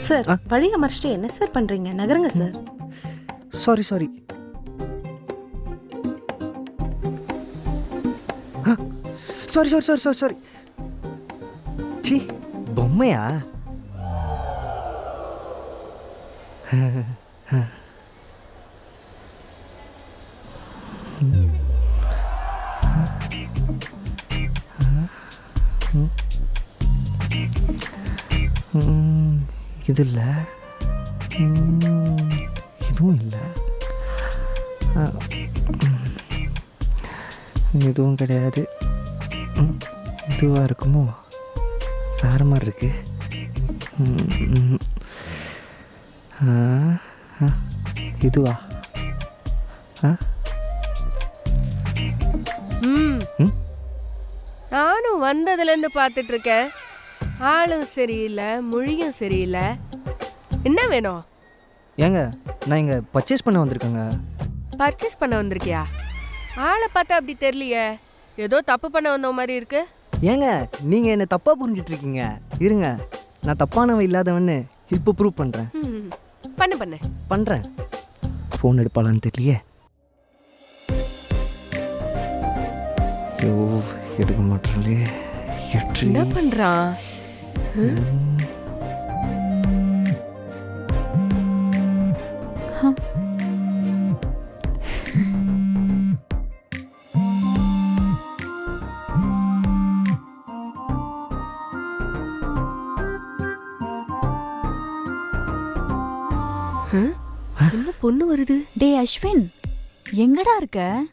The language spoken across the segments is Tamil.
சார் ஆ? வழியை மறைச்சிட்டு என்ன சார் பண்றீங்க? நகருங்க sir. Sorry sorry sorry sorry sorry sorry sorry C பொம்மையா? ம், இது இல்லை. இதுவும் இல்லை இதுவும் கிடையாது. இதுவாக இருக்குமோ? வேறு மாதிரி இருக்கு. ம், ம். ஆ, ஆ, இதுவா? நானும் வந்ததுலேருந்து பார்த்துட்டு இருக்கேன். ஆளும் சரியில்லை மொழியும் சரியில்லை. என்ன வேணும்? ஏங்க நான் இங்கே பர்ச்சேஸ் பண்ண வந்திருக்கேங்க. பர்ச்சேஸ் பண்ண வந்திருக்கியா? ஆளை பார்த்தா அப்படி தெரியலையே. ஏதோ தப்பு பண்ண வந்த மாதிரி இருக்கு. ஏங்க நீங்கள் என்னை தப்பாக புரிஞ்சிட்டு இருக்கீங்க. இருங்க நான் தப்பானவன் இல்லாதவன்னு இப்போ ப்ரூவ் பண்ணுறேன் பண்ணு பண்ணு. பண்ணுறேன் ஃபோன் எடுப்பாளான்னு தெரியலையே. ஐயோ எடுக்க எட்டு என்ன பண்றான்? ம்? என்ன பொண்ணு வருது? டேய் அஸ்வின். எங்கடா இருக்க?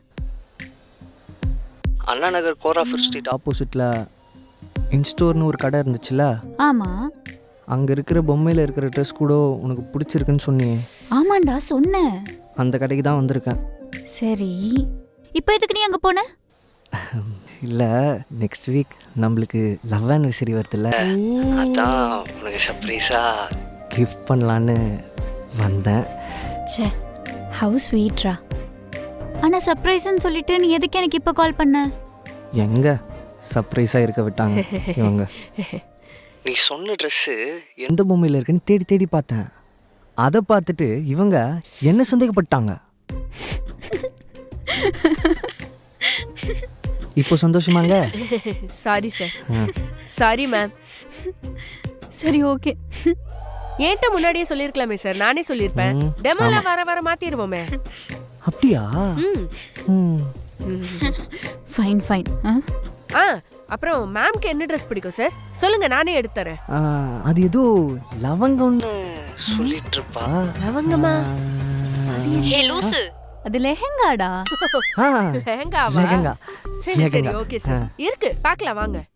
அண்ணா நகர் கோராஃபர் ஸ்ட்ரீட் ஆப்போசிட்டில் இன்ஸ்டோர்னு ஒரு கடை இருந்துச்சுல? ஆமா. அங்கே இருக்கிற பொம்மையில் இருக்கிற ட்ரெஸ் கூட உனக்கு பிடிச்சிருக்குன்னு சொன்னியே. ஆமாண்டா சொன்னேன். அந்த கடைக்கு தான் வந்திருக்கேன். சரி. இப்போ எதுக்கு நீ அங்க போன? இல்லை நெக்ஸ்ட் வீக் நம்மளுக்கு லவ் ஆனிவர்சரி வருதுல்ல. அதான் உனக்கு சர்ப்ரைஸாக கிஃப்ட் பண்ணலான்னு வந்தேன். ச்சே ஹவு ஸ்வீட்ரா ஆனா சர்ப்ரைஸ்னு சொல்லிட்டு நீ எதுக்கு எனக்கு இப்போ கால் பண்ண? எங்க? சர்ப்ரைஸாக இருக்க விட்டாங்க இவங்க. நீ சொன்ன ட்ரெஸ்ஸு எந்த பொம்மையில் இருக்குன்னு தேடி தேடி பார்த்தேன். அதை பார்த்துட்டு இவங்க என்ன சந்தேகப்பட்டாங்க? இப்போ சந்தோஷமாங்க? Sorry sir. சாரி மேம் சரி ஓகே ஏன்ட்ட முன்னாடியே சொல்லிருக்கலாமே சார் நானே சொல்லியிருப்பேன். டெமோல வர வர மாத்திருவோமே. அப்படியா? ம். ம். ம். ஃபைன் ஃபைன் ஆ? அப்புறம் மேம்க்கு என்ன ட்ரெஸ் பிடிக்கும் சார் சொல்லுங்க நானே எடுத்து தரேன். ஆ, அது ஏதோ லவங்கம்னு சொல்லிட்டு இருப்பா லவங்கமா ஹே லூசு. அது லெஹெங்காடா? ஆ, லெஹங்காவா? லெஹங்கா. சரி சரி லெஹங்கா. ஓகே சார் ஆ. இருக்கு பார்க்கலாம் வாங்க.